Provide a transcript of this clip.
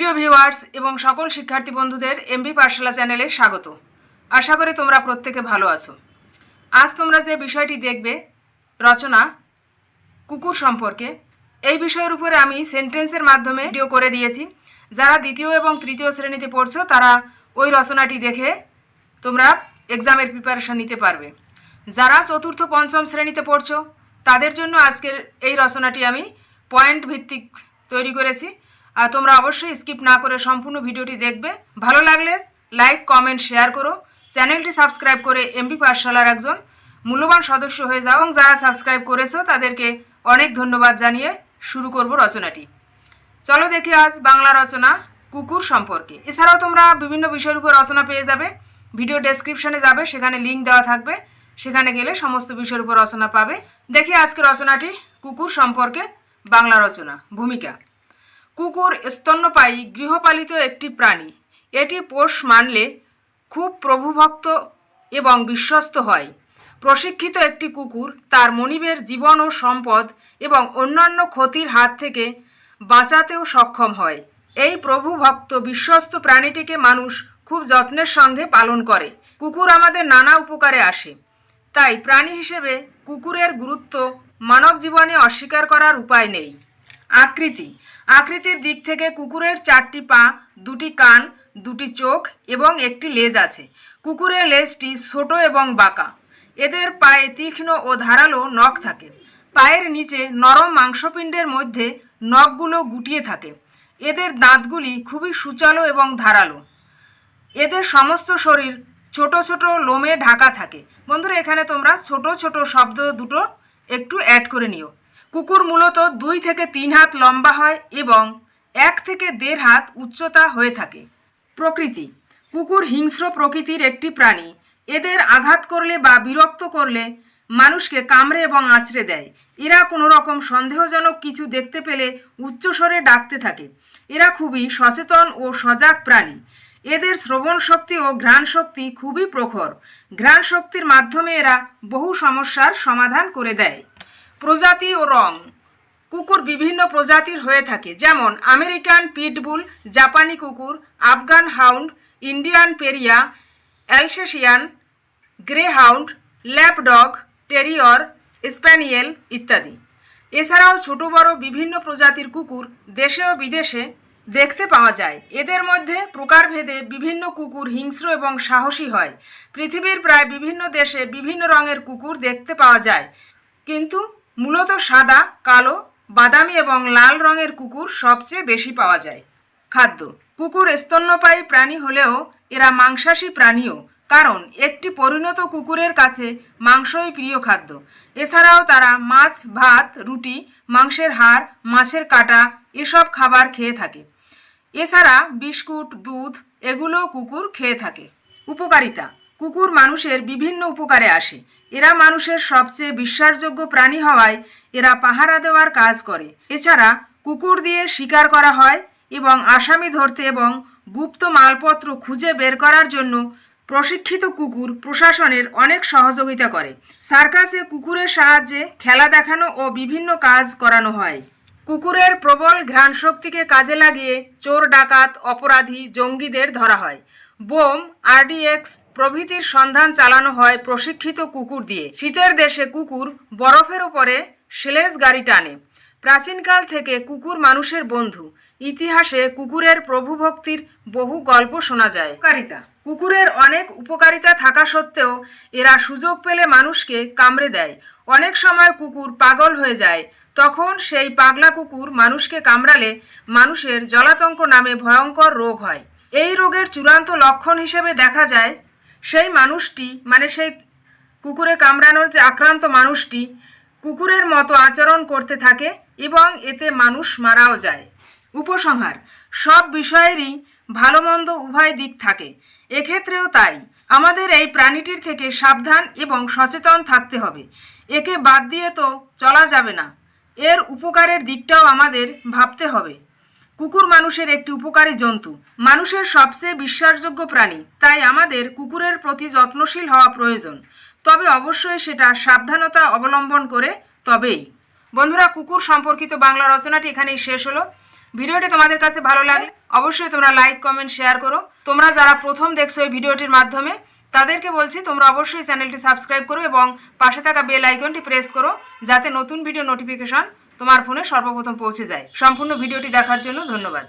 প্রিয় ভিউয়ার্স এবং সকল শিক্ষার্থী বন্ধুদের এমবি পাঠশালা চ্যানেলে স্বাগত। আশা করি তোমরা প্রত্যেকে ভালো আছো। আজ তোমরা যে বিষয়টি দেখবে, রচনা কুকুর সম্পর্কে, এই বিষয়ের উপরে আমি সেন্টেন্সের মাধ্যমে ভিডিও করে দিয়েছি। যারা দ্বিতীয় এবং তৃতীয় শ্রেণীতে পড়ছো, তারা ওই রচনাটি দেখে তোমরা এক্সামের প্রিপারেশন নিতে পারবে। যারা চতুর্থ, পঞ্চম শ্রেণীতে পড়ছো, তাদের জন্য আজকের এই রচনাটি আমি পয়েন্ট ভিত্তিক তৈরি করেছি। আর তোমরা অবশ্যই স্কিপ না করে সম্পূর্ণ ভিডিওটি দেখবে। ভালো লাগলে লাইক কমেন্ট শেয়ার করো। চ্যানেলটি সাবস্ক্রাইব করে এমপি পাঠশালার একজন মূল্যবান সদস্য হয়ে যাও এবং যারা সাবস্ক্রাইব করেছ, তাদেরকে অনেক ধন্যবাদ জানিয়ে শুরু করব রচনাটি। চলো দেখি আজ বাংলা রচনা কুকুর সম্পর্কে। এছাড়াও তোমরা বিভিন্ন বিষয়ের উপর রচনা পেয়ে যাবে। ভিডিও ডেসক্রিপশনে যাবে, সেখানে লিঙ্ক দেওয়া থাকবে। সেখানে গেলে সমস্ত বিষয়ের উপর রচনা পাবে। দেখি আজকে রচনাটি কুকুর সম্পর্কে বাংলা রচনা ভূমিকা। কুকুর স্তন্যপায়ী, গৃহপালিত একটি প্রাণী। এটি পোষ মানলে খুব প্রভুভক্ত এবং বিশ্বস্ত হয়। প্রশিক্ষিত একটি কুকুর তার মনিবের জীবন ও সম্পদ এবং অন্যান্য ক্ষতির হাত থেকে বাঁচাতেও সক্ষম হয়। এই প্রভুভক্ত, বিশ্বস্ত প্রাণীটিকে মানুষ খুব যত্নের সঙ্গে পালন করে। কুকুর আমাদের নানা উপকারে আসে। তাই প্রাণী হিসেবে কুকুরের গুরুত্ব মানব জীবনে অস্বীকার করার উপায় নেই। আকৃতি আকৃতির দিক থেকে কুকুরের চারটি পা, দুটি কান, দুটি চোখ এবং একটি লেজ আছে। কুকুরের লেজটি ছোট এবং বাঁকা। এদের পায়ে তীক্ষ্ণ ও ধারালো নখ থাকে। পায়ের নিচে নরম মাংসপিণ্ডের মধ্যে নখগুলো গুটিয়ে থাকে। এদের দাঁতগুলি খুবই সুচালো এবং ধারালো। এদের সমস্ত শরীর ছোট ছোট লোমে ঢাকা থাকে। বন্ধুরা, এখানে তোমরা ছোট ছোট শব্দ দুটো একটু অ্যাড করে নিও। কুকুর মূলত দুই থেকে তিন হাত লম্বা হয় এবং এক থেকে দেড় হাত উচ্চতা হয়ে থাকে। প্রকৃতি, কুকুর হিংস্র প্রকৃতির একটি প্রাণী। এদের আঘাত করলে বা বিরক্ত করলে মানুষকে কামড়ে এবং আঁচড়ে দেয়। এরা কোনো রকম সন্দেহজনক কিছু দেখতে পেলে উচ্চস্বরে ডাকতে থাকে। এরা খুবই সচেতন ও সজাগ প্রাণী। এদের শ্রবণ শক্তি ও ঘ্রাণ শক্তি খুবই প্রখর। ঘ্রাণ শক্তির মাধ্যমে এরা বহু সমস্যার সমাধান করে দেয়। প্রজাতি ও রং। কুকুর বিভিন্ন প্রজাতির হয়ে থাকে, যেমন আমেরিকান পিটবুল, জাপানি কুকুর, Afghan hound, Indian pariah, Alsatian, greyhound, lapdog, terrier, spaniel ইত্যাদি। এছাড়াও ছোট, বড় বিভিন্ন প্রজাতির কুকুর দেশে ও বিদেশে দেখতে পাওয়া যায়। এদের মধ্যে প্রকারভেদে বিভিন্ন কুকুর হিংস্র এবং সাহসী হয়। পৃথিবীর প্রায় বিভিন্ন দেশে বিভিন্ন রঙের কুকুর দেখতে পাওয়া যায়। কিন্তু মূলত সাদা, কালো, বাদামি এবং লাল রঙের কুকুর সবচেয়ে বেশি পাওয়া যায়। খাদ্য। কুকুর স্তন্যপায়ী প্রাণী হলেও এরা মাংসাশী প্রাণীও, কারণ একটি পরিণত কুকুরের কাছে মাংসই প্রিয় খাদ্য। এছাড়াও তারা মাছ, ভাত, রুটি, মাংসের হাড়, মাছের কাটা এসব খাবার খেয়ে থাকে। এছাড়া বিস্কুট, দুধ এগুলোও কুকুর খেয়ে থাকে। উপকারিতা। কুকুর মানুষের বিভিন্ন উপকারে আসে। এরা মানুষের সবচেয়ে বিশ্বাসযোগ্য প্রাণী হওয়ায় এরা পাহারা দেওয়ার কাজ করে। এছাড়া কুকুর দিয়ে শিকার করা হয় এবং আসামি ধরতে এবং গুপ্ত মালপত্র খুঁজে বের করার জন্য প্রশিক্ষিত কুকুর প্রশাসনের অনেক সহযোগিতা করে। সার্কাসে কুকুরের সাহায্যে খেলা দেখানো ও বিভিন্ন কাজ করানো হয়। কুকুরের প্রবল ঘ্রাণ শক্তিকে কাজে লাগিয়ে চোর, ডাকাত, অপরাধী, জঙ্গিদের ধরা হয়। বোম, আরডিএক্স প্রভৃতির সন্ধান চালানো হয় প্রশিক্ষিত কুকুর দিয়ে। শীতের দেশে কুকুর বরফের উপরে সেলেজ গাড়ি টানে। প্রাচীনকাল থেকে কুকুর মানুষের বন্ধু। ইতিহাসে কুকুরের প্রভুভক্তির বহু গল্প শোনা যায়। উপকারিতা। কুকুরের অনেক উপকারিতা থাকা সত্ত্বেও এরা সুযোগ পেলে মানুষকে কামড়ে দেয়। অনেক সময় কুকুর পাগল হয়ে যায়। তখন সেই পাগলা কুকুর মানুষকে কামড়ালে মানুষের জলাতঙ্ক নামে ভয়ঙ্কর রোগ হয়। এই রোগের চূড়ান্ত লক্ষণ হিসেবে দেখা যায় সেই মানুষটি মানে সেই কুকুরে কামড়ানোর যে আক্রান্ত মানুষটি, কুকুরের মতো আচরণ করতে থাকে এবং এতে মানুষ মারাও যায়। উপসংহার, সব বিষয়েরই ভালো মন্দ উভয় দিক থাকে। এক্ষেত্রেও তাই, আমাদের এই প্রাণীটির থেকে সাবধান এবং সচেতন থাকতে হবে। একে বাদ দিয়ে তো চলা যাবে না। এর উপকারের দিকটাও আমাদের ভাবতে হবে। কুকুর মানুষের একটি উপকারী জন্তু। মানুষের সবচেয়ে বিশ্বাসযোগ্য প্রাণী। তাই আমাদের কুকুরের প্রতি যত্নশীল হওয়া প্রয়োজন। তবে অবশ্যই সেটা সাবধানতা অবলম্বন করে তবেই। বন্ধুরা, কুকুর সম্পর্কিত বাংলা রচনাটি এখানেই শেষ হলো। ভিডিওটি তোমাদের কাছে ভালো লাগে অবশ্যই তোমরা লাইক কমেন্ট শেয়ার করো। তোমরা যারা প্রথম দেখছ এই ভিডিওটির মাধ্যমে তাদেরকে বলছি, তোমরা অবশ্যই চ্যানেলটি সাবস্ক্রাইব করো এবং পাশে থাকা বেল আইকনটি প্রেস করো, যাতে নতুন ভিডিও নোটিফিকেশন তোমার ফোনে সর্বপ্রথম পৌঁছে যায়। সম্পূর্ণ ভিডিওটি দেখার জন্য ধন্যবাদ।